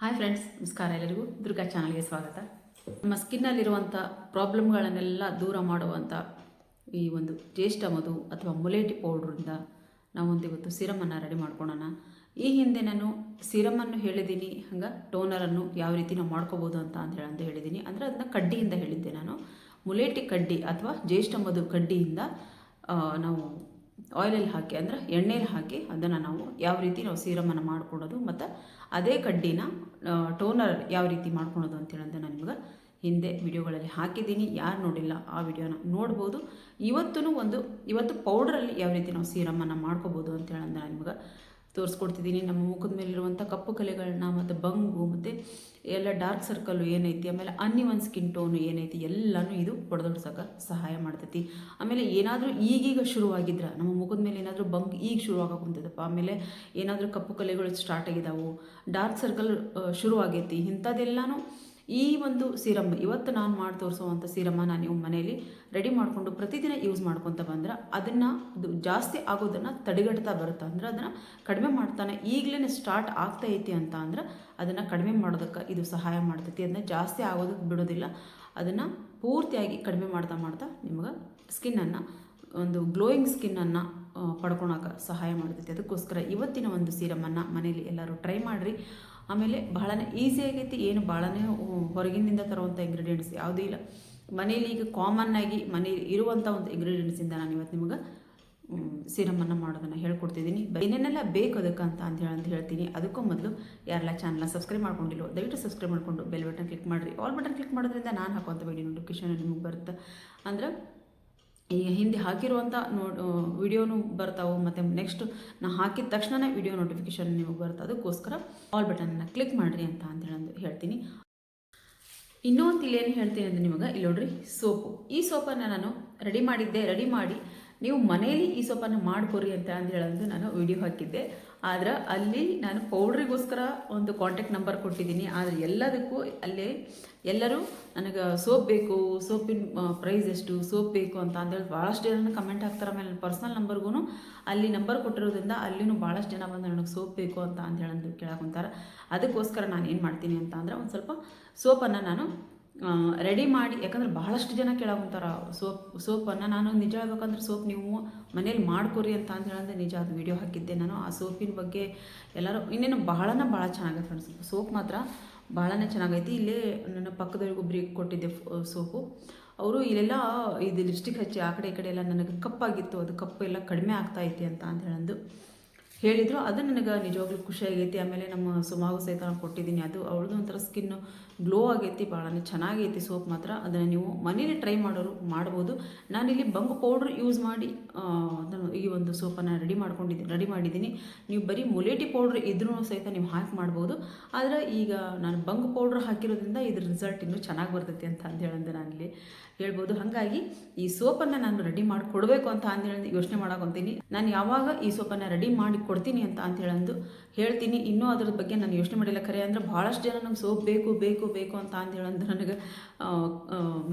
Hi friends, ನಮಸ್ಕಾರ ಎಲ್ಲರಿಗೂ. ದುರ್ಗಾ ಚಾನಲ್ಗೆ ಸ್ವಾಗತ. ನಮ್ಮ ಸ್ಕಿನ್ನಲ್ಲಿರುವಂಥ ಪ್ರಾಬ್ಲಮ್ಗಳನ್ನೆಲ್ಲ ದೂರ ಮಾಡುವಂಥ ಈ ಒಂದು ಜ್ಯೇಷ್ಠ ಮಧು ಅಥವಾ ಮುಲೇಟಿ ಪೌಡ್ರಿಂದ ನಾವೊಂದು ಇವತ್ತು ಸಿರಮನ್ನು ರೆಡಿ ಮಾಡ್ಕೊಳ್ಳೋಣ ಈ ಹಿಂದೆ ನಾನು ಸಿರಮನ್ನು ಹೇಳಿದ್ದೀನಿ, ಹಂಗೆ ಟೋನರನ್ನು ಯಾವ ರೀತಿ ನಾವು ಮಾಡ್ಕೋಬೋದು ಅಂತ ಅಂತ ಹೇಳಿ ಅಂತ ಹೇಳಿದ್ದೀನಿ. ಅಂದರೆ ಅದನ್ನ ಕಡ್ಡಿಯಿಂದ ಹೇಳಿದ್ದೆ ನಾನು. ಮುಲೇಟಿ ಕಡ್ಡಿ ಅಥವಾ ಜ್ಯೇಷ್ಠ ಮಧು ಕಡ್ಡಿಯಿಂದ ನಾವು ಆಯಿಲಲ್ಲಿ ಹಾಕಿ ಅಂದರೆ ಎಣ್ಣೆಲಿ ಹಾಕಿ ಅದನ್ನು ನಾವು ಯಾವ ರೀತಿ ನಾವು ಸೀರಮನ್ನು ಮಾಡ್ಕೊಡೋದು ಮತ್ತು ಅದೇ ಕಡ್ಡಿನ ಟೋನರ್ ಯಾವ ರೀತಿ ಮಾಡ್ಕೊಳೋದು ಅಂತೇಳಿ ಅಂತ ನಾನು ನಿಮ್ಗೆ ಹಿಂದೆ ವಿಡಿಯೋಗಳಲ್ಲಿ ಹಾಕಿದ್ದೀನಿ. ಯಾರು ನೋಡಿಲ್ಲ ಆ ವಿಡಿಯೋನ ನೋಡ್ಬೋದು. ಇವತ್ತೂ ಒಂದು, ಇವತ್ತು ಪೌಡ್ರಲ್ಲಿ ಯಾವ ರೀತಿ ನಾವು ಸೀರಮನ್ನು ಮಾಡ್ಕೋಬೋದು ಅಂತೇಳಿ ಅಂತ ನಾನು ನಿಮ್ಗೆ ತೋರಿಸ್ಕೊಡ್ತಿದ್ದೀನಿ. ನಮ್ಮ ಮುಖದ ಮೇಲಿರುವಂಥ ಕಪ್ಪು ಕಲೆಗಳನ್ನ ಮತ್ತು ಬಂಗು ಮತ್ತು ಎಲ್ಲ ಡಾರ್ಕ್ ಸರ್ಕಲ್ಲು ಏನೈತಿ, ಆಮೇಲೆ ಅನ್ಇವನ್ ಸ್ಕಿನ್ ಟೋನು ಏನೈತಿ, ಎಲ್ಲನೂ ಇದು ಹೊಡೆದೊಡ್ಸೋಕೆ ಸಹಾಯ ಮಾಡ್ತೈತಿ. ಆಮೇಲೆ ಏನಾದರೂ ಈಗೀಗ ಶುರುವಾಗಿದ್ರೆ, ನಮ್ಮ ಮುಖದ ಮೇಲೆ ಏನಾದರೂ ಬಂಕ್ ಈಗ ಶುರುವಾಗಕ್ಕೆ ಕುಂತದಪ್ಪ. ಆಮೇಲೆ ಏನಾದರೂ ಕಪ್ಪು ಕಲೆಗಳು ಸ್ಟಾರ್ಟ್ ಆಗಿದಾವು ಡಾರ್ಕ್ ಸರ್ಕಲ್ ಶುರುವಾಗೈತಿ. ಇಂಥದ್ದೆಲ್ಲನೂ ಈ ಒಂದು ಸೀರಮ್ ಇವತ್ತು ನಾನು ಮಾಡಿ ತೋರಿಸುವಂಥ ಸೀರಮನ್ನು ನೀವು ಮನೆಯಲ್ಲಿ ರೆಡಿ ಮಾಡಿಕೊಂಡು ಪ್ರತಿದಿನ ಯೂಸ್ ಮಾಡ್ಕೊತ ಬಂದ್ರೆ ಅದನ್ನು ಅದು ಜಾಸ್ತಿ ಆಗೋದನ್ನು ತಡೆಗಟ್ತಾ ಬರುತ್ತೆ. ಅಂದರೆ ಅದನ್ನು ಕಡಿಮೆ ಮಾಡ್ತಾನೆ ಈಗಲೇ ಸ್ಟಾರ್ಟ್ ಆಗ್ತಾ ಐತಿ ಅಂತ ಅಂದ್ರೆ ಅದನ್ನು ಕಡಿಮೆ ಮಾಡೋದಕ್ಕೆ ಇದು ಸಹಾಯ ಮಾಡ್ತೈತಿ. ಅದನ್ನ ಜಾಸ್ತಿ ಆಗೋದಕ್ಕೆ ಬಿಡೋದಿಲ್ಲ. ಅದನ್ನು ಪೂರ್ತಿಯಾಗಿ ಕಡಿಮೆ ಮಾಡ್ತಾ ಮಾಡ್ತಾ ನಿಮ್ಗೆ ಸ್ಕಿನ್ನನ್ನು ಒಂದು ಗ್ಲೋಯಿಂಗ್ ಸ್ಕಿನ್ನನ್ನು ಪಡ್ಕೊಳಕ್ಕೆ ಸಹಾಯ ಮಾಡ್ತೈತಿ. ಅದಕ್ಕೋಸ್ಕರ ಇವತ್ತಿನ ಒಂದು ಸೀರಮನ್ನು ಮನೇಲಿ ಎಲ್ಲರೂ ಟ್ರೈ ಮಾಡಿರಿ. ಆಮೇಲೆ ಬಹಳನೇ ಈಸಿ ಆಗೈತಿ. ಏನು ಭಾಳನೇ ಹೊರಗಿನಿಂದ ತರುವಂಥ ಇಂಗ್ರೀಡಿಯೆಂಟ್ಸ್ ಯಾವುದೂ ಇಲ್ಲ. ಮನೇಲಿ ಈಗ ಕಾಮನ್ ಆಗಿ ಮನೇಲಿ ಇರುವಂಥ ಒಂದು ಇಂಗ್ರೀಡಿಯೆಂಟ್ಸಿಂದ ನಾನು ಇವತ್ತು ನಿಮಗೆ ಸಿರಮನ್ನು ಮಾಡೋದನ್ನು ಹೇಳ್ಕೊಡ್ತಿದ್ದೀನಿ ಏನೇನೆಲ್ಲ ಬೇಕು ಅದಕ್ಕೆ ಅಂತ ಅಂತ ಹೇಳಿ ಅಂತ ಹೇಳ್ತೀನಿ. ಅದಕ್ಕೂ ಮೊದಲು ಯಾರೆಲ್ಲ ಚಾನಲ್ನ ಸಬ್ಸ್ಕ್ರೈಬ್ ಮಾಡ್ಕೊಂಡಿಲ್ಲ ದಯವಿಟ್ಟು ಸಬ್ಸ್ಕ್ರೈಬ್ ಮಾಡಿಕೊಂಡು ಬೆಲ್ ಬಟನ್ ಕ್ಲಿಕ್ ಮಾಡಿರಿ. ಆಲ್ ಬಟನ್ ಕ್ಲಿಕ್ ಮಾಡೋದ್ರಿಂದ ನಾನು ಹಾಕುವಂಥ ವಿಡಿಯೋ ನೋಟಿಫಿಕೇಶನ್ ನಿಮಗೆ ಬರುತ್ತೆ? ಅಂದ್ರೆ ಈ ಹಿಂದೆ ಹಾಕಿರುವಂಥ ನೋ ವಿಡಿಯೋನು ಬರ್ತಾವೆ. ಮತ್ತು ನೆಕ್ಸ್ಟ್ ನಾ ಹಾಕಿದ ತಕ್ಷಣವೇ ವಿಡಿಯೋ ನೋಟಿಫಿಕೇಶನ್ ನಿಮಗೆ ಬರುತ್ತೆ. ಅದಕ್ಕೋಸ್ಕರ ಆಲ್ ಬಟನನ್ನು ಕ್ಲಿಕ್ ಮಾಡಿರಿ ಅಂತ ಅಂತ ಅಂದು ಹೇಳ್ತೀನಿ. ಇನ್ನೂ ಒಂದು ಇಲ್ಲಿ ಏನು ಹೇಳ್ತೀನಿ ಅಂದರೆ ನಿಮಗೆ, ಇಲ್ಲಿ ನೋಡ್ರಿ, ಸೋಪು. ಈ ಸೋಪನ್ನು ನಾನು ರೆಡಿ ಮಾಡಿದ್ದೆ. ರೆಡಿ ಮಾಡಿ ನೀವು ಮನೆಯಲ್ಲಿ ಈ ಸೋಪನ್ನು ಮಾಡ್ಕೊರಿ ಅಂತ ಅಂದು ಹೇಳಂದು ನಾನು ವಿಡಿಯೋ ಹಾಕಿದ್ದೆ. ಆದ್ರೆ ಅಲ್ಲಿ ನಾನು ಪೌಡ್ರಿಗೋಸ್ಕರ ಒಂದು ಕಾಂಟ್ಯಾಕ್ಟ್ ನಂಬರ್ ಕೊಟ್ಟಿದ್ದೀನಿ. ಆದರೆ ಎಲ್ಲದಕ್ಕೂ ಅಲ್ಲೇ ಎಲ್ಲರೂ ನನಗೆ ಸೋಪ್ ಬೇಕು, ಸೋಪಿನ ಪ್ರೈಸ್ ಎಷ್ಟು, ಸೋಪ್ ಬೇಕು ಅಂತ ಅಂದೇಳಿ ಭಾಳಷ್ಟು ಜನ ಕಮೆಂಟ್ ಹಾಕ್ತಾರೆ. ಆಮೇಲೆ ನನ್ನ ಪರ್ಸ್ನಲ್ ನಂಬರ್ಗೂ ಅಲ್ಲಿ ನಂಬರ್ ಕೊಟ್ಟಿರೋದ್ರಿಂದ ಅಲ್ಲಿನೂ ಭಾಳಷ್ಟು ಜನ ಬಂದು ನನಗೆ ಸೋಪ್ ಬೇಕು ಅಂತ ಅಂದ್ರೆ ಹೇಳಂದು ಕೇಳಕ್ಕೆ ಅದಕ್ಕೋಸ್ಕರ ನಾನು ಏನು ಮಾಡ್ತೀನಿ ಅಂತ ಅಂದರೆ ಒಂದು ಸ್ವಲ್ಪ ಸೋಪನ್ನು ನಾನು ರೆಡಿ ಮಾಡಿ, ಯಾಕಂದ್ರೆ ಬಹಳಷ್ಟು ಜನ ಕೇಳಾಕೊಂತಾರ, ಸೋಪ್ ಸೋಪನ್ನು ನಾನು ನಿಜ ಹೇಳ್ಬೇಕಂದ್ರೆ ಸೋಪ್ ನೀವು ಮನೇಲಿ ಮಾಡ್ಕೊರಿ ಅಂತ ಅಂತ ಹೇಳಂದ್ರೆ ನಿಜ ಅದು ವಿಡಿಯೋ ಹಾಕಿದ್ದೆ ನಾನು. ಆ ಸೋಪಿನ ಬಗ್ಗೆ ಎಲ್ಲರೂ, ಇನ್ನೇನು ಬಹಳನ ಭಾಳ ಚೆನ್ನಾಗೈತೆ ಫ್ರೆಂಡ್ಸ್ ಸೋಪ್ ಮಾತ್ರ ಭಾಳನೇ ಚೆನ್ನಾಗೈತಿ. ಇಲ್ಲೇ ನನ್ನ ಒಬ್ರಿಗೆ ಕೊಟ್ಟಿದ್ದೆ ಸೋಪು. ಅವರು ಇಲ್ಲೆಲ್ಲ ಇದು ಲಿಪ್ಸ್ಟಿಕ್ ಹಚ್ಚಿ, ಆ ಕಡೆ ಈ ಕಡೆ ಎಲ್ಲ ನನಗೆ ಕಪ್ಪಾಗಿತ್ತು. ಅದು ಕಪ್ಪು ಎಲ್ಲ ಕಡಿಮೆ ಆಗ್ತಾ ಐತಿ ಅಂತ ಅಂತ ಹೇಳಂದು. ಹೇಳಿದರು. ಅದು ನನಗೆ ನಿಜವಾಗ್ಲೂ ಖುಷಿ ಆಗೈತಿ. ಆಮೇಲೆ ನಮ್ಮ ಸುಮಾಗು ಸಹಿತ ನಾನು ಕೊಟ್ಟಿದ್ದೀನಿ. ಅದು ಅವಳದು ಒಂಥರ ಸ್ಕಿನ್ನು ಗ್ಲೋ ಆಗೈತಿ. ಭಾಳನೇ ಚೆನ್ನಾಗೈತಿ ಸೋಪ್ ಮಾತ್ರ. ಅದನ್ನು ನೀವು ಮನೇಲಿ ಟ್ರೈ ಮಾಡೋರು ಮಾಡ್ಬೋದು. ನಾನಿಲ್ಲಿ ಬಂಗು ಪೌಡ್ರ್ ಯೂಸ್ ಮಾಡಿ ಈ ಒಂದು ಸೋಪನ್ನು ರೆಡಿ ಮಾಡ್ಕೊಂಡಿದ್ದೀನಿ ರೆಡಿ ಮಾಡಿದ್ದೀನಿ. ನೀವು ಬರೀ ಮುಲೇಟಿ ಪೌಡ್ರ್ ಇದ್ರೂ ಸಹಿತ ನೀವು ಹಾಕಿ ಮಾಡ್ಬೋದು. ಆದರೆ ಈಗ ನಾನು ಬಂಗು ಪೌಡ್ರ್ ಹಾಕಿರೋದ್ರಿಂದ ಇದ್ರ ರಿಸಲ್ಟ್ ಇನ್ನೂ ಚೆನ್ನಾಗಿ ಬರ್ತೈತಿ ಅಂತ ಹೇಳಂದು ನಾನಿಲ್ಲಿ. ಹೇಳ್ಬೋದು. ಹಾಗಾಗಿ ಈ ಸೋಪನ್ನು ನಾನು ರೆಡಿ ಮಾಡಿ ಕೊಡಬೇಕು ಅಂತ ಅಂದೇಳಿ ಯೋಚನೆ ಮಾಡಕೊಂತೀನಿ. ನಾನು ಯಾವಾಗ ಈ ಸೋಪನ್ನು ರೆಡಿ ಮಾಡಿ ಕೊಡ್ತೀನಿ ಅಂತ ಅಂತ ಹೇಳ್ತೀನಿ. ಇನ್ನೂ ಅದ್ರ ಬಗ್ಗೆ ನಾನು ಯೋಚನೆ ಮಾಡಿಲ್ಲ. ಖರೆ ಅಂದರೆ ಭಾಳಷ್ಟು ಜನ ನಂಗೆ ಸೋಪ್ ಬೇಕು ಬೇಕು ಬೇಕು ಅಂತ ಅಂತ ನನಗೆ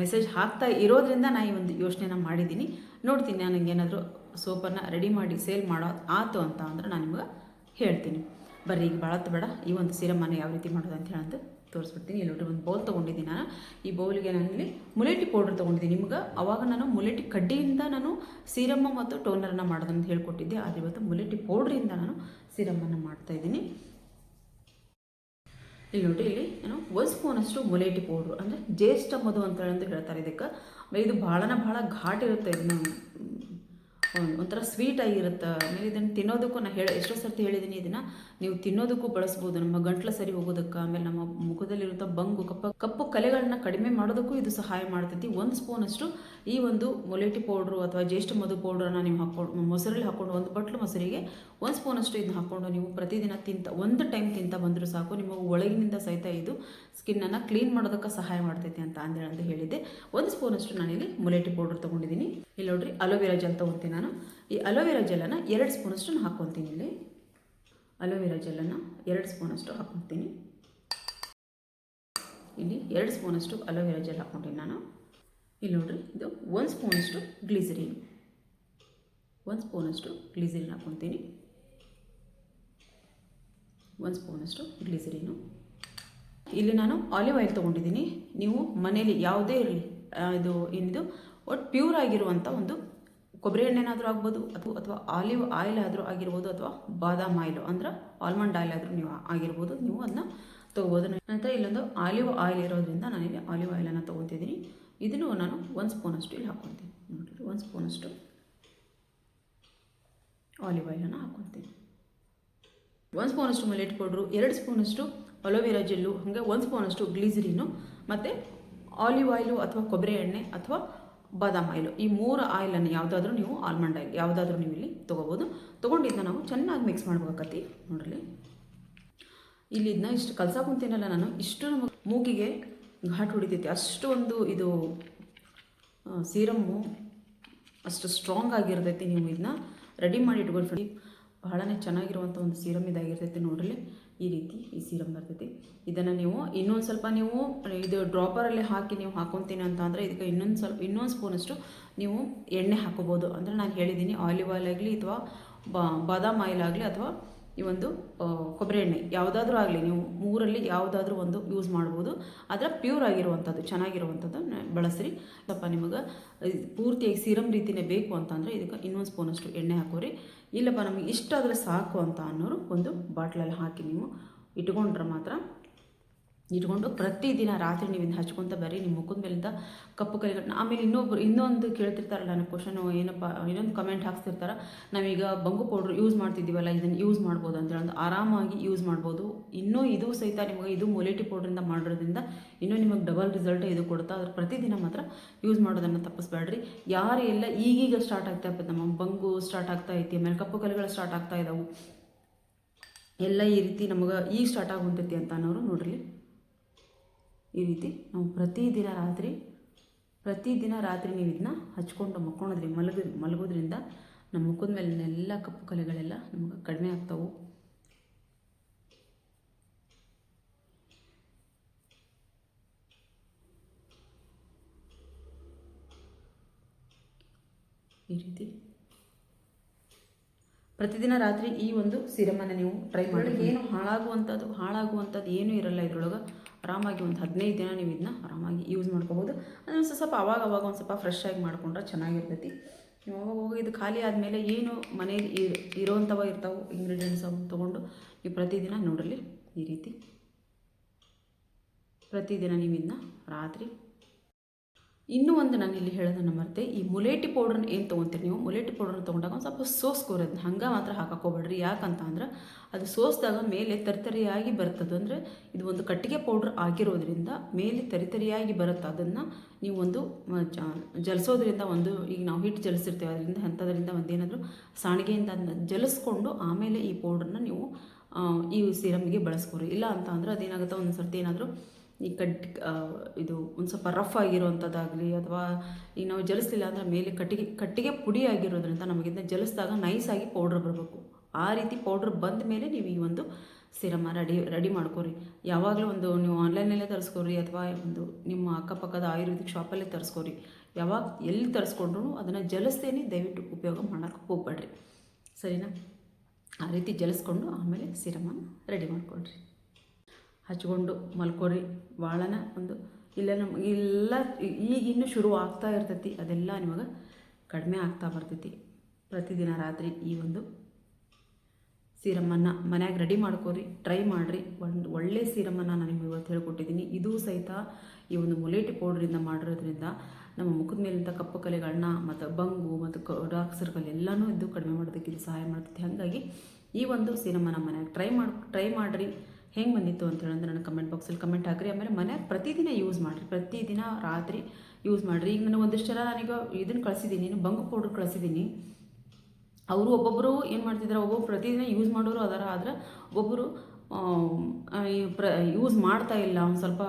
ಮೆಸೇಜ್ ಹಾಕ್ತಾ ಇರೋದ್ರಿಂದ ನಾನು ಈ ಒಂದು ಯೋಚನೆನ ಮಾಡಿದ್ದೀನಿ. ನೋಡ್ತೀನಿ ನನಗೆ ಏನಾದರೂ ಸೋಪನ್ನು ರೆಡಿ ಮಾಡಿ ಸೇಲ್ ಮಾಡೋ ಆತು ಅಂತ ಅಂದ್ರೆ ನಾನು ನಿಮ್ಗೆ ಹೇಳ್ತೀನಿ. ಬರ್ರಿ, ಈಗ ಭಾಳತ್ತು ಬೇಡ. ಈ ಒಂದು ಸೀರಮನ್ನು ಯಾವ ರೀತಿ ಮಾಡೋದು ಅಂತ ಹೇಳಂತ ತೋರಿಸ್ಬಿಡ್ತೀನಿ. ಇಲ್ಲಿ ಒಂದು ಬೌಲ್ ತೊಗೊಂಡಿದ್ದೀನಿ ನಾನು. ಈ ಬೌಲಿಗೆ ನಾನಿಲ್ಲಿ ಮುಲೇಟಿ ಪೌಡ್ರ್ ತೊಗೊಂಡಿದ್ದೀನಿ. ನಿಮ್ಗೆ ಅವಾಗ ನಾನು ಮುಲೆಟಿ ಕಡ್ಡಿಯಿಂದ ನಾನು ಸೀರಮ್ಮ ಮತ್ತು ಟೋನರನ್ನು ಮಾಡೋದಂತ ಹೇಳ್ಕೊಟ್ಟಿದ್ದೆ. ಆದರೆ ಇವತ್ತು ಮುಲೇಟಿ ಪೌಡ್ರಿಂದ ನಾನು ಸೀರಮ್ಮನ್ನು ಮಾಡ್ತಾ ಇದ್ದೀನಿ. ಇಲ್ಲಿ ನೋಡಿ ಇಲ್ಲಿ ಏನು, ಒಂದು ಸ್ಪೂನಷ್ಟು ಮುಲೇಟಿ ಪೌಡ್ರು ಅಂದರೆ ಜ್ಯೇಷ್ಠ ಮಧು ಅಂತ ಹೇಳ್ತಾರೆ ಇದಕ್ಕೆ. ಇದು ಭಾಳನ ಭಾಳ ಘಾಟ್ ಇರುತ್ತೆ ಇದನ್ನು ಒಂಥರ ಸ್ವೀಟ್ ಆಗಿರುತ್ತೆ. ಆಮೇಲೆ ಇದನ್ನು ತಿನ್ನೋದಕ್ಕೂ ನಾನು ಹೇಳಿ, ಎಷ್ಟೋ ಸರ್ತಿ ಹೇಳಿದ್ದೀನಿ ಇದನ್ನು. ನೀವು ತಿನ್ನೋದಕ್ಕೂ ಬಳಸ್ಬೋದು. ನಮ್ಮ ಗಂಟ್ಲು ಸರಿ ಹೋಗೋದಕ್ಕೆ, ಆಮೇಲೆ ನಮ್ಮ ಮುಖದಲ್ಲಿರುವಂಥ ಬಂಗು, ಕಪ್ಪ, ಕಪ್ಪು ಕಲೆಗಳನ್ನ ಕಡಿಮೆ ಮಾಡೋದಕ್ಕೂ ಇದು ಸಹಾಯ ಮಾಡ್ತೈತಿ. ಒಂದು ಸ್ಪೂನಷ್ಟು ಈ ಒಂದು ಮೊಲೇಟಿ ಪೌಡ್ರು ಅಥವಾ ಜ್ಯೇಷ್ಠ ಮಧು ಪೌಡ್ರನ್ನ ನೀವು ಹಾಕ್ಕೊಂಡು ಮೊಸರಲ್ಲಿ ಹಾಕ್ಕೊಂಡು, ಒಂದು ಬಟ್ಲು ಮೊಸರಿಗೆ ಒಂದು ಸ್ಪೂನಷ್ಟು ಇದನ್ನ ಹಾಕ್ಕೊಂಡು ನೀವು ಪ್ರತಿದಿನ ತಿಂತ, ಒಂದು ಟೈಮ್ ತಿಂತ ಬಂದರೂ ಸಾಕು. ನಿಮ್ಮ ಒಳಗಿನಿಂದ ಸಹಿತ ಇದು ಸ್ಕಿನ್ನನ್ನು ಕ್ಲೀನ್ ಮಾಡೋದಕ್ಕೆ ಸಹಾಯ ಮಾಡ್ತೈತಿ ಅಂತ ಅಂದೇಳಿ ಅಂತ ಹೇಳಿದ್ದೆ. ಒಂದು ಸ್ಪೂನಷ್ಟು ನಾನಿಲ್ಲಿ ಮೊಲೇಟಿ ಪೌಡ್ರ್ ತೊಗೊಂಡಿದ್ದೀನಿ ಇಲ್ಲಿ ನೋಡ್ರಿ ಅಲೋವೆರಾ ಜೆಲ್ ತೊಗೊತೀನಿ ನಾನು. ಈ ಅಲೋವೆರಾ ಜೆಲ್ಲನ್ನು ಎರಡು ಸ್ಪೂನಷ್ಟು ನಾನು ಹಾಕ್ಕೊತೀನಿ ಇಲ್ಲಿ. ಅಲೋವೆರಾ ಜೆಲ್ಲನ್ನು ಎರಡು ಸ್ಪೂನಷ್ಟು ಹಾಕ್ಕೊತೀನಿ ಇಲ್ಲಿ ಎರಡು ಸ್ಪೂನಷ್ಟು ಅಲೋವೆರಾ ಜೆಲ್ ಹಾಕ್ಕೊಂಡಿನಿ ನಾನು. ಇಲ್ಲಿ ನೋಡ್ರಿ, ಇದು ಒಂದು ಸ್ಪೂನಷ್ಟು ಗ್ಲಿಸರಿನ್. ಒಂದು ಸ್ಪೂನಷ್ಟು ಗ್ಲಿಸರಿನ್ ಹಾಕ್ಕೊತೀನಿ ಒಂದು ಸ್ಪೂನಷ್ಟು ಗ್ಲಿಸರಿನು. ಇಲ್ಲಿ ನಾನು ಆಲಿವ್ ಆಯಿಲ್ ತೊಗೊಂಡಿದ್ದೀನಿ. ನೀವು ಮನೇಲಿ ಯಾವುದೇ ಇರಲಿ ಇದು ಏನಿದು ಒಟ್ಟು ಪ್ಯೂರ್ ಆಗಿರುವಂಥ ಒಂದು ಕೊಬ್ಬರಿ ಎಣ್ಣೆನಾದರೂ ಆಗ್ಬೋದು ಅಥವಾ ಅಥವಾ ಆಲಿವ್ ಆಯಿಲ್ ಆದರೂ ಆಗಿರ್ಬೋದು ಅಥವಾ ಬಾದಾಮ್ ಆಯಿಲು ಅಂದ್ರೆ ಆಲ್ಮಂಡ್ ಆಯಿಲ್ ಆದರೂ ನೀವು ಆಗಿರ್ಬೋದು, ನೀವು ಅದನ್ನ ತೊಗೋಬೋದು. ನಂತರ ಇಲ್ಲೊಂದು ಆಲಿವ್ ಆಯಿಲ್ ಇರೋದ್ರಿಂದ ನಾನಿಲ್ಲಿ ಆಲಿವ್ ಆಯಿಲನ್ನು ತೊಗೊತಿದ್ದೀನಿ. ಇದನ್ನು ನಾನು ಒಂದು ಸ್ಪೂನಷ್ಟು ಇಲ್ಲಿ ಹಾಕ್ಕೊತೀನಿ ನೋಡಿರಿ, ಒಂದು ಸ್ಪೂನಷ್ಟು ಆಲಿವ್ ಆಯಿಲನ್ನು ಹಾಕ್ಕೊತೀನಿ ಒಂದು ಸ್ಪೂನಷ್ಟು ಮಿಲೆಟ್ ಪೌಡ್ರು, ಎರಡು ಸ್ಪೂನಷ್ಟು ಅಲೋವೆರಾ ಜೆಲ್ಲು, ಹಾಗೆ ಒಂದು ಸ್ಪೂನಷ್ಟು ಗ್ಲೀಸರಿನು, ಮತ್ತು ಆಲಿವ್ ಆಯಿಲು ಅಥವಾ ಕೊಬ್ಬರಿ ಎಣ್ಣೆ ಅಥವಾ ಬಾದಾಮ್ ಆಯಿಲು ಈ ಮೂರು ಆಯಿಲನ್ನು ಯಾವುದಾದ್ರೂ ನೀವು ಆಲ್ಮಂಡ್ ಆಯಿಲ್ ಯಾವುದಾದ್ರೂ ನೀವು ಇಲ್ಲಿ ತೊಗೋಬೋದು. ತೊಗೊಂಡಿದ್ದ ನಾವು ಚೆನ್ನಾಗಿ ಮಿಕ್ಸ್ ಮಾಡ್ಬೇಕತ್ತಿ ನೋಡ್ರಿ. ಇಲ್ಲಿ ಇದನ್ನ ಇಷ್ಟು ಕಲ್ಸಾಕೊಂತೀನಲ್ಲ ಕುಂತೀನಲ್ಲ ನಾನು, ಇಷ್ಟು ನಮಗೆ ಮೂಗಿಗೆ ಘಾಟ್ ಹೊಡಿತೈತಿ. ಅಷ್ಟು ಒಂದು ಇದು ಸೀರಮ್ಮು ಅಷ್ಟು ಸ್ಟ್ರಾಂಗ್ ಆಗಿರ್ತೈತಿ ನೀವು ಇದನ್ನ ರೆಡಿ ಮಾಡಿ ಇಟ್ಕೊಂಡು ಬಹಳನೇ ಚೆನ್ನಾಗಿರುವಂಥ ಒಂದು ಸೀರಮ್ ಇದಾಗಿರ್ತೈತಿ ನೋಡ್ರಿ. ಈ ರೀತಿ ಈ ಸೀರಮ್ ಬರ್ತೈತಿ. ಇದನ್ನು ನೀವು ಇನ್ನೊಂದು ಸ್ವಲ್ಪ ನೀವು, ಇದು ಡ್ರಾಪರಲ್ಲಿ ಹಾಕಿ ನೀವು ಹಾಕೊತೀನಿ ಅಂತ ಅಂದರೆ ಇದಕ್ಕೆ ಇನ್ನೊಂದು ಸ್ವಲ್ಪ, ಇನ್ನೊಂದು ಸ್ಪೂನಷ್ಟು ನೀವು ಎಣ್ಣೆ ಹಾಕೋಬೋದು. ಅಂದರೆ ನಾನು ಹೇಳಿದ್ದೀನಿ ಆಲಿವ್ ಆಯಿಲ್ ಆಗಲಿ ಅಥವಾ ಬಾದಾಮ್ ಆಯಿಲ್ ಆಗಲಿ ಅಥವಾ ಈ ಒಂದು ಕೊಬ್ಬರಿ ಎಣ್ಣೆ. ಯಾವುದಾದ್ರೂ ಆಗಲಿ, ನೀವು ಮೂರಲ್ಲಿ ಯಾವುದಾದ್ರೂ ಒಂದು ಯೂಸ್ ಮಾಡ್ಬೋದು. ಆದರೆ ಪ್ಯೂರ್ ಆಗಿರುವಂಥದ್ದು, ಚೆನ್ನಾಗಿರುವಂಥದ್ದು ಬಳಸ್ರಿ. ಸ್ವಲ್ಪ ನಿಮಗೆ ಪೂರ್ತಿಯಾಗಿ ಸಿರಮ್ ರೀತಿಯೇ ಬೇಕು ಅಂತಂದರೆ ಇದಕ್ಕೆ ಇನ್ನೊಂದು ಸ್ಪೂನಷ್ಟು ಎಣ್ಣೆ ಹಾಕೋರಿ. ಇಲ್ಲಪ್ಪ, ನಮಗೆ ಇಷ್ಟ ಸಾಕು ಅಂತ ಅನ್ನೋರು ಒಂದು ಬಾಟ್ಲಲ್ಲಿ ಹಾಕಿ ನೀವು ಇಟ್ಕೊಂಡ್ರೆ ಮಾತ್ರ ಇಟ್ಕೊಂಡು ಪ್ರತಿದಿನ ರಾತ್ರಿ ನೀವು ಇದನ್ನ ಹಚ್ಕೊತ ಬರ್ರಿ ನಿಮ್ಮ ಮುಖದ ಮೇಲಿಂದ ಕಪ್ಪು ಕೈಗಳನ್ನ ಆಮೇಲೆ ಇನ್ನೊಬ್ರು ಇನ್ನೊಂದು ಕೇಳ್ತಿರ್ತಾರಲ್ಲ ನನಗೆ ಕ್ವಶನು ಏನಪ್ಪ, ಇನ್ನೊಂದು ಕಮೆಂಟ್ ಹಾಕ್ತಿರ್ತಾರೆ ನಾವೀಗ ಬಂಗು ಪೌಡ್ರ್ ಯೂಸ್ ಮಾಡ್ತಿದ್ದೀವಲ್ಲ, ಇದನ್ನು ಯೂಸ್ ಮಾಡ್ಬೋದು ಅಂತೇಳಿ ಹೇಳೋದು. ಆರಾಮಾಗಿ ಯೂಸ್ ಮಾಡ್ಬೋದು. ಇನ್ನೂ ಇದು ಸಹಿತ ನಿಮಗೆ ಇದು ಮೊಲಿಟಿ ಪೌಡ್ರಿಂದ ಮಾಡಿರೋದ್ರಿಂದ ಇನ್ನೂ ನಿಮಗೆ ಡಬಲ್ ರಿಸಲ್ಟ್ ಇದು ಕೊಡುತ್ತಾ, ಅದ್ರ ಪ್ರತಿದಿನ ಮಾತ್ರ ಯೂಸ್ ಮಾಡೋದನ್ನು ತಪ್ಪಿಸ್ಬೇಡ್ರಿ. ಯಾರೇ ಎಲ್ಲ ಈಗೀಗ ಸ್ಟಾರ್ಟ್ ಆಗ್ತಾ ಇರ್ತದೆ ನಮ್ಮ ಬಂಗು ಸ್ಟಾರ್ಟ್ ಆಗ್ತಾ ಐತಿ, ಆಮೇಲೆ ಕಪ್ಪು ಕಲೆಗಳು ಸ್ಟಾರ್ಟ್ ಆಗ್ತಾ ಇದ್ದಾವೆ ಎಲ್ಲ ಈ ರೀತಿ ನಮಗೆ ಈಗ ಸ್ಟಾರ್ಟ್ ಆಗುವಂತೈತಿ ಅಂತ ಅನ್ನೋರು ನೋಡ್ರಿ. ಈ ರೀತಿ ನಾವು ಪ್ರತಿದಿನ ರಾತ್ರಿ ಪ್ರತಿದಿನ ರಾತ್ರಿ ನೀವು ಇದನ್ನ ಹಚ್ಕೊಂಡು ಮಕ್ಕೊಳೋದ್ರಿ ಮಲಗ ಮಲಗೋದ್ರಿಂದ ನಮ್ಮ ಮುಖದ ಮೇಲಿನೆಲ್ಲ ಕಪ್ಪು ಕಲೆಗಳೆಲ್ಲ ನಮಗೆ ಕಡಿಮೆ ಆಗ್ತಾವೆ. ಈ ರೀತಿ. ಪ್ರತಿದಿನ ರಾತ್ರಿ ಈ ಒಂದು ಸಿರಮನ್ನು ನೀವು ಟ್ರೈ ಮಾಡಿ ಏನು ಹಾಳಾಗುವಂಥದ್ದು ಹಾಳಾಗುವಂಥದ್ದು ಏನೂ ಇರಲ್ಲ ಇದ್ರೊಳಗೆ. ಆರಾಮಾಗಿ ಒಂದು ಹದಿನೈದು ದಿನ ನೀವು ಇದನ್ನ ಆರಾಮಾಗಿ ಯೂಸ್ ಮಾಡ್ಕೋಬೋದು. ಅದನ್ನು ಸ್ವಲ್ಪ ಸ್ವಲ್ಪ ಅವಾಗ ಅವಾಗ ಒಂದು ಸ್ವಲ್ಪ ಫ್ರೆಶ್ ಆಗಿ ಮಾಡ್ಕೊಂಡ್ರೆ ಚೆನ್ನಾಗಿರ್ತೈತಿ. ನೀವು ಅವಾಗ ಹೋಗಿ ಇದು ಖಾಲಿ ಆದಮೇಲೆ ಏನು ಇರ್- ಇರೋವಂಥವ ಇರ್ತಾವೆ ಇಂಗ್ರೀಡಿಯೆಂಟ್ಸ್ ಅವು ತೊಗೊಂಡು ನೀವು ಪ್ರತಿದಿನ ನೋಡಲಿ ಈ ರೀತಿ. ಪ್ರತಿದಿನ ನೀವು ಇದನ್ನ ರಾತ್ರಿ ಇನ್ನೂ ಒಂದು ನಾನು ಇಲ್ಲಿ ಹೇಳೋದನ್ನು ಮರ್ತೆ, ಈ ಮುಲೇಟಿ ಪೌಡ್ರನ್ನ ಏನು ತೊಗೊತೀರಿ ನೀವು? ಮುಲೇಟಿ ಪೌಡ್ರನ್ನ ತೊಗೊಂಡಾಗ ಒಂದು ಸ್ವಲ್ಪ ಸೋಸ್ಕೋರೋದು ಹಂಗೆ ಮಾತ್ರ ಹಾಕೋಬೇಡ್ರಿ ಯಾಕಂತ ಅಂದ್ರೆ, ಅದು ಸೋಸಿದಾಗ ಮೇಲೆ ತರಿತರಿಯಾಗಿ ಬರ್ತದೆ. ಅಂದರೆ ಇದು ಒಂದು ಕಟ್ಟಿಗೆ ಪೌಡ್ರ್ ಆಗಿರೋದ್ರಿಂದ ಮೇಲೆ ತರಿತರಿಯಾಗಿ ಬರುತ್ತೆ. ಅದನ್ನು ನೀವು ಒಂದು ಜಲಿಸೋದ್ರಿಂದ ಒಂದು, ಈಗ ನಾವು ಹಿಟ್ಟು ಜಲಿಸಿರ್ತೇವೆ, ಅದರಿಂದ ಅಂಥದ್ರಿಂದ ಒಂದೇನಾದರೂ ಸಾಣಿಗೆಯಿಂದ ಜಲಿಸ್ಕೊಂಡು ಆಮೇಲೆ ಈ ಪೌಡ್ರನ್ನ ನೀವು ಈ ಸಿರಮ್ಗೆ ಬಳಸ್ಕೊರಿ. ಇಲ್ಲ ಅಂತ ಅಂದ್ರೆ ಅದೇನಾಗುತ್ತೆ ಒಂದು ಸರ್ತಿ ಏನಾದರೂ ಈ ಕಟ್ ಇದು ಒಂದು ಸ್ವಲ್ಪ ರಫ್ ಆಗಿರೋವಂಥದ್ದಾಗಲಿ ಅಥವಾ ಈಗ ನಾವು ಜಲಿಸ್ಲಿಲ್ಲ ಅಂದರೆ ಮೇಲೆ ಕಟ್ಟಿಗೆ ಕಟ್ಟಿಗೆ ಪುಡಿ ಆಗಿರೋದ್ರಿಂದ ನಮಗಿಂದ ಜಲಿಸಿದಾಗ ನೈಸಾಗಿ ಪೌಡ್ರ್ ಬರಬೇಕು. ಆ ರೀತಿ ಪೌಡ್ರ್ ಬಂದ ಮೇಲೆ ನೀವು ಈ ಒಂದು ಸಿರಮ ರೆಡಿ ರೆಡಿ ಮಾಡ್ಕೊರಿ. ಯಾವಾಗಲೂ ಒಂದು ನೀವು ಆನ್ಲೈನಲ್ಲೇ ತರಿಸ್ಕೊರಿ ಅಥವಾ ಒಂದು ನಿಮ್ಮ ಅಕ್ಕಪಕ್ಕದ ಆಯುರ್ವೇದಿಕ್ ಶಾಪಲ್ಲೇ ತರಿಸ್ಕೊರಿ. ಯಾವಾಗ ಎಲ್ಲಿ ತರಿಸ್ಕೊಂಡ್ರು ಅದನ್ನು ಜಲಿಸ್ತೇನೆ ದಯವಿಟ್ಟು ಉಪಯೋಗ ಮಾಡೋಕ್ಕೆ ಹೋಗ್ಬೇಡ್ರಿ. ಸರಿನಾ? ಆ ರೀತಿ ಜಲಿಸ್ಕೊಂಡು ಆಮೇಲೆ ಸಿರಮನ ರೆಡಿ ಮಾಡ್ಕೊಳ್ರಿ. ಹಚ್ಕೊಂಡು ಮಲ್ಕೋರಿ ಭಾಳನ ಒಂದು ಇಲ್ಲ ನಮ್ಮ ಎಲ್ಲ ಈಗ ಇನ್ನೂ ಶುರು ಆಗ್ತಾ ಇರ್ತೈತಿ, ಅದೆಲ್ಲ ನಿಮಗೆ ಕಡಿಮೆ ಆಗ್ತಾ ಬರ್ತೈತಿ. ಪ್ರತಿದಿನ ರಾತ್ರಿ ಈ ಒಂದು ಸೀರಮನ್ನು ಮನ್ಯಾಗ ರೆಡಿ ಮಾಡ್ಕೋರಿ, ಟ್ರೈ ಮಾಡಿರಿ. ಒಂದು ಒಳ್ಳೆ ಸೀರಮನ್ನು ನಾನು ನಿಮಗೆ ಇವತ್ತು ಹೇಳ್ಕೊಟ್ಟಿದ್ದೀನಿ ಇದು ಸಹಿತ ಈ ಒಂದು ಮುಲೇಟಿ ಪೌಡ್ರಿಂದ ಮಾಡಿರೋದ್ರಿಂದ ನಮ್ಮ ಮುಖದ ಮೇಲಿಂದ ಕಪ್ಪು ಕಲೆಗಳನ್ನ ಮತ್ತು ಬಂಗು ಮತ್ತು ಕ ಡಾರ್ಕ್ ಸರ್ಕಲ್ ಎಲ್ಲನೂ ಇದು ಕಡಿಮೆ ಮಾಡೋದಕ್ಕೆ ಇದು ಸಹಾಯ ಮಾಡ್ತೈತಿ. ಹಾಗಾಗಿ ಈ ಒಂದು ಸೀರಮನ್ನು ಮನ್ಯಾಗ ಟ್ರೈ ಮಾಡಿ, ಟ್ರೈ ಮಾಡಿರಿ. ಹೆಂಗೆ ಬಂದಿತ್ತು ಅಂತ ಹೇಳಂದ್ರೆ ನನಗೆ ಕಮೆಂಟ್ ಬಾಕ್ಸಲ್ಲಿ ಕಮೆಂಟ್ ಹಾಕ್ರಿ. ಆಮೇಲೆ ಮನೆ ಪ್ರತಿದಿನ ಯೂಸ್ ಮಾಡಿರಿ. ಪ್ರತಿದಿನ ರಾತ್ರಿ ಯೂಸ್ ಮಾಡಿರಿ. ಈಗ ನಾನು ಒಂದಿಷ್ಟು ಜನ ನನಗೆ ಇದನ್ನು ಕಳಿಸಿದ್ದೀನಿ ಬಂಗು ಪೌಡ್ರ್ ಕಳಿಸಿದ್ದೀನಿ ಅವರು ಒಬ್ಬೊಬ್ಬರು ಏನು ಮಾಡ್ತಿದ್ದಾರೆ ಒಬ್ಬೊಬ್ರು ಪ್ರತಿದಿನ ಯೂಸ್ ಮಾಡೋರು ಅದಾರ. ಆದರೆ ಒಬ್ಬೊಬ್ಬರು ಪ್ರ ಯೂಸ್ ಮಾಡ್ತಾ ಇಲ್ಲ. ಒಂದು ಸ್ವಲ್ಪ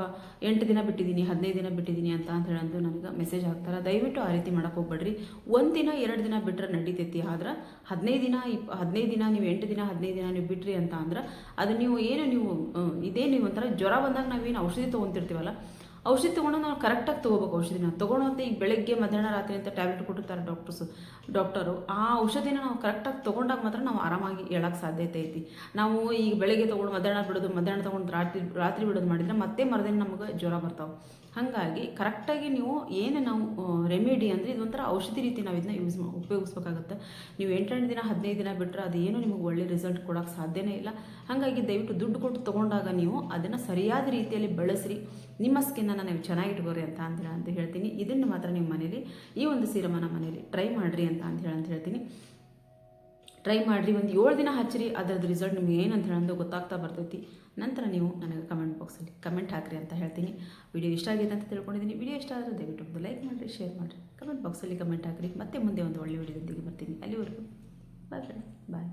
ಎಂಟು ದಿನ ಬಿಟ್ಟಿದ್ದೀನಿ ಹದಿನೈದು ದಿನ ಬಿಟ್ಟಿದ್ದೀನಿ ಅಂತ ಅಂತ ಹೇಳಂದು ನನಗೆ ಮೆಸೇಜ್ ಹಾಕ್ತಾರೆ. ದಯವಿಟ್ಟು ಆ ರೀತಿ ಮಾಡಕ್ಕೆ ಹೋಗ್ಬೇಡ್ರಿ. ಒಂದು ದಿನ, ಎರಡು ದಿನ ಬಿಟ್ಟರೆ ನಡೀತೈತಿ. ಆದ್ರೆ ಹದಿನೈದು ದಿನ, ಇಪ್, ಹದಿನೈದು ದಿನ, ನೀವು ಎಂಟು ದಿನ, ಹದಿನೈದು ದಿನ ನೀವು ಬಿಟ್ರಿ ಅಂತ ಅಂದ್ರೆ ಅದು ನೀವು ಏನು ನೀವು ಇದೇ ನೀವು ಒಂಥರ ಜ್ವರ ಬಂದಾಗ ನಾವೇನು ಔಷಧಿ ತೊಗೊತಿರ್ತೀವಲ್ಲ ಔಷಧಿ ತೊಗೊಂಡು ನಾವು ಕರೆಕ್ಟಾಗಿ ತೊಗೋಬೇಕು ಔಷಧಿನ. ನಾವು ತೊಗೊಳೋಂತೆ ಈಗ ಬೆಳಗ್ಗೆ, ಮಧ್ಯಾಹ್ನ, ರಾತ್ರಿ ಅಂತ ಟ್ಯಾಬ್ಲೆಟ್ ಕೊಟ್ಟಿರ್ತಾರೆ ಡಾಕ್ಟರ್ಸು ಡಾಕ್ಟರು ಆ ಔಷಧಿನ ನಾವು ಕರೆಕ್ಟಾಗಿ ತೊಗೊಂಡಾಗ ಮಾತ್ರ ನಾವು ಆರಾಮಾಗಿ ಹೇಳೋಕ್ಕೆ ಸಾಧ್ಯತೆ ಐತಿ. ನಾವು ಈಗ ಬೆಳಗ್ಗೆ ತೊಗೊಂಡು ಮಧ್ಯಾಹ್ನ ಬಿಡೋದು, ಮಧ್ಯಾಹ್ನ ತೊಗೊಂಡು ರಾತ್ರಿ ರಾತ್ರಿ ಬಿಡೋದು ಮಾಡಿದರೆ ಮತ್ತೆ ಮರದಿನ ನಮಗೆ ಜ್ವರ ಬರ್ತಾವೆ. ಹಾಗಾಗಿ ಕರೆಕ್ಟಾಗಿ ನೀವು ಏನು ನಾವು ರೆಮಿಡಿ ಅಂದರೆ ಇದೊಂಥರ ಔಷಧಿ ರೀತಿ ನಾವು ಇದನ್ನ ಯೂಸ್ ಉಪಯೋಗಿಸ್ಬೇಕಾಗತ್ತೆ. ನೀವು ಎಂಟೆಂಟು ದಿನ, ಹದಿನೈದು ದಿನ ಬಿಟ್ಟರೆ ಅದೇನು ನಿಮಗೆ ಒಳ್ಳೆ ರಿಸಲ್ಟ್ ಕೊಡೋಕ್ಕೆ ಸಾಧ್ಯನೇ ಇಲ್ಲ. ಹಾಗಾಗಿ ದಯವಿಟ್ಟು ದುಡ್ಡು ಕೊಟ್ಟು ತೊಗೊಂಡಾಗ ನೀವು ಅದನ್ನು ಸರಿಯಾದ ರೀತಿಯಲ್ಲಿ ಬಳಸ್ರಿ. ನಿಮ್ಮ ಸ್ಕಿನ್ನನ್ನು ನೀವು ಚೆನ್ನಾಗಿಟ್ಕೋರಿ ಅಂತ ಅಂತ ಅಂತ ಹೇಳ್ತೀನಿ. ಇದನ್ನು ಮಾತ್ರ ನಿಮ್ಮ ಮನೇಲಿ, ಈ ಒಂದು ಸೀರಮನ ಮನೇಲಿ ಟ್ರೈ ಮಾಡಿರಿ ಅಂತ ಅಂತ ಹೇಳಿ ಅಂತ ಹೇಳ್ತೀನಿ. ಟ್ರೈ ಮಾಡಿರಿ, ಒಂದು ಏಳು ದಿನ ಹಚ್ಚಿರಿ ಅದರದ್ದು ರಿಸಲ್ಟ್ ನಿಮ್ಗೆ ಏನಂತ ಹೇಳೋದು ಗೊತ್ತಾಗ್ತಾ ಬರ್ತೈತಿ. ನಂತರ ನೀವು ನನಗೆ ಕಮೆಂಟ್ ಬಾಕ್ಸಲ್ಲಿ ಕಮೆಂಟ್ ಹಾಕ್ರಿ ಅಂತ ಹೇಳ್ತೀನಿ. ವಿಡಿಯೋ ಇಷ್ಟ ಆಗಿದೆ ಅಂತ ತಿಳ್ಕೊಂಡಿದ್ದೀನಿ ವಿಡಿಯೋ ಇಷ್ಟ ಆದರೆ ದಯವಿಟ್ಟು ಲೈಕ್ ಮಾಡಿರಿ ಶೇರ್ ಮಾಡಿರಿ. ಕಮೆಂಟ್ ಬಾಕ್ಸಲ್ಲಿ ಕಮೆಂಟ್ ಹಾಕಿರಿ. ಮತ್ತೆ ಮುಂದೆ ಒಂದು ಒಳ್ಳೆ ವಿಡಿಯೋದೊಂದಿಗೆ ಬರ್ತೀನಿ. ಅಲ್ಲಿವರೆಗೂ ಬಾಯ್ ಬಾಯ್